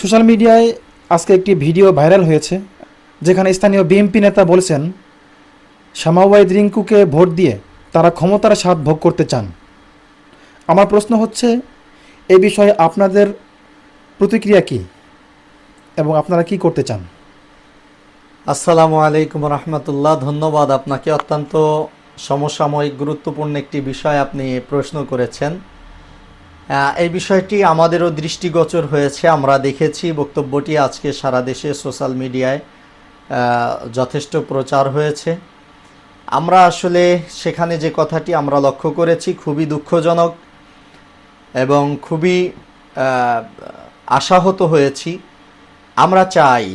Social মিডিয়ায় আজকে একটি ভিডিও ভাইরাল হয়েছে, যেখানে স্থানীয় বিএনপি নেতা বলছেন শ্যামাওয়াইদ রিঙ্কুকে ভোট দিয়ে তারা ক্ষমতার স্বাদ ভোগ করতে চান। আমার প্রশ্ন হচ্ছে, এ বিষয়ে আপনাদের প্রতিক্রিয়া কি এবং আপনারা কি করতে চান? আসসালামু আলাইকুম রহমতুল্লাহ, ধন্যবাদ। আপনাকে অত্যন্ত সমসাময়িক, গুরুত্বপূর্ণ একটি বিষয় আপনি প্রশ্ন করেছেন। এই বিষয়টি আমাদেরও দৃষ্টিগোচর হয়েছে। আমরা দেখেছি বক্তব্যটি আজকে সারা দেশে সোশ্যাল মিডিয়ায় যথেষ্ট প্রচার হয়েছে। আমরা আসলে সেখানে যে কথাটি আমরা লক্ষ্য করেছি খুবই দুঃখজনক এবং খুবই আশাহত হয়েছি। আমরা চাই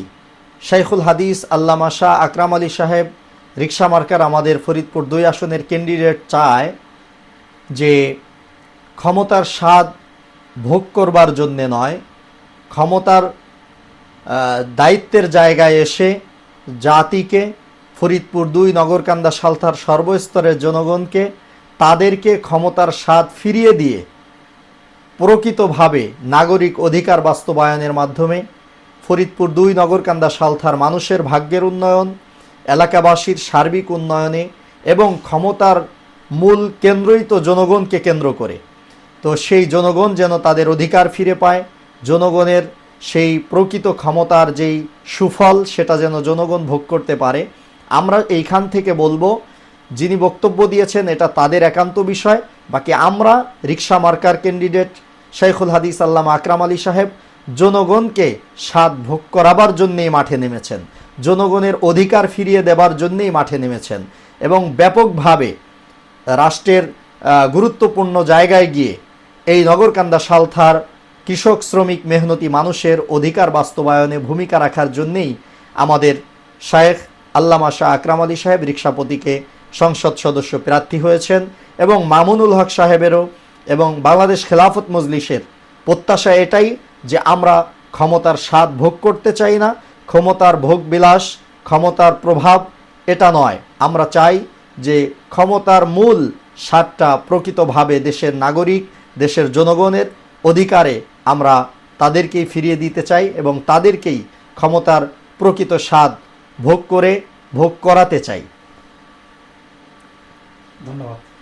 শাইখুল হাদিস, আল্লামা শাহ আকরাম আলী সাহেব রিক্সা মার্কার আমাদের ফরিদপুর দুই আসনের ক্যান্ডিডেট চায় যে ক্ষমতার স্বাদ ভোগ করবার জন্যে নয়, ক্ষমতার দায়িত্বের জায়গায় এসে জাতিকে, ফরিদপুর দুই, নগরকান্দা সালথার সর্বস্তরের জনগণকে, তাদেরকে ক্ষমতার স্বাদ ফিরিয়ে দিয়ে প্রকৃতভাবে নাগরিক অধিকার বাস্তবায়নের মাধ্যমে ফরিদপুর দুই, নগরকান্দা সালথার মানুষের ভাগ্যের উন্নয়ন, এলাকাবাসীর সার্বিক উন্নয়নে এবং ক্ষমতার মূল কেন্দ্রই তো জনগণকে কেন্দ্র করে। তো সেই জনগণ যেন তাদের অধিকার ফিরে পায়, জনগণের সেই প্রকৃত ক্ষমতার যেই সুফল, সেটা যেন জনগণ ভোগ করতে পারে। আমরা এইখান থেকে বলব, যিনি বক্তব্য দিয়েছেন, এটা তাদের একান্ত বিষয়। বাকি আমরা রিক্সা মার্কার ক্যান্ডিডেট শেখুল হাদিস আল্লামা আকরাম আলী সাহেব, জনগণকে স্বাদ ভোগ করাবার জন্যেই মাঠে নেমেছেন। জনগণের অধিকার ফিরিয়ে দেবার জন্যেই মাঠে নেমেছেন। এবং ব্যাপকভাবে রাষ্ট্রের গুরুত্বপূর্ণ জায়গায় গিয়ে এই নগরকান্দা সালথার কৃষক, শ্রমিক, মেহনতি মানুষের অধিকার বাস্তবায়নে ভূমিকা রাখার জন্যেই আমাদের শায়েখ আল্লামা শাহ আকরাম আলী সাহেব রিক্সাপতিকে সংসদ সদস্য প্রার্থী হয়েছেন এবং মামুনুল হক সাহেবেরও এবং বাংলাদেশ খেলাফত মজলিসের প্রত্যাশা এটাই যে আমরা ক্ষমতার স্বাদ ভোগ করতে চাই না, ক্ষমতার ভোগ বিলাস, ক্ষমতার প্রভাব, এটা নয়। আমরা চাই যে ক্ষমতার মূল স্বাদটা প্রকৃতভাবে দেশের নাগরিক দেশের জনগণের অধিকারে আমরা তাদেরকেই ফিরিয়ে দিতে চাই এবং তাদেরকেই ক্ষমতার প্রকৃত স্বাদ ভোগ করে, ভোগ করাতে চাই। ধন্যবাদ।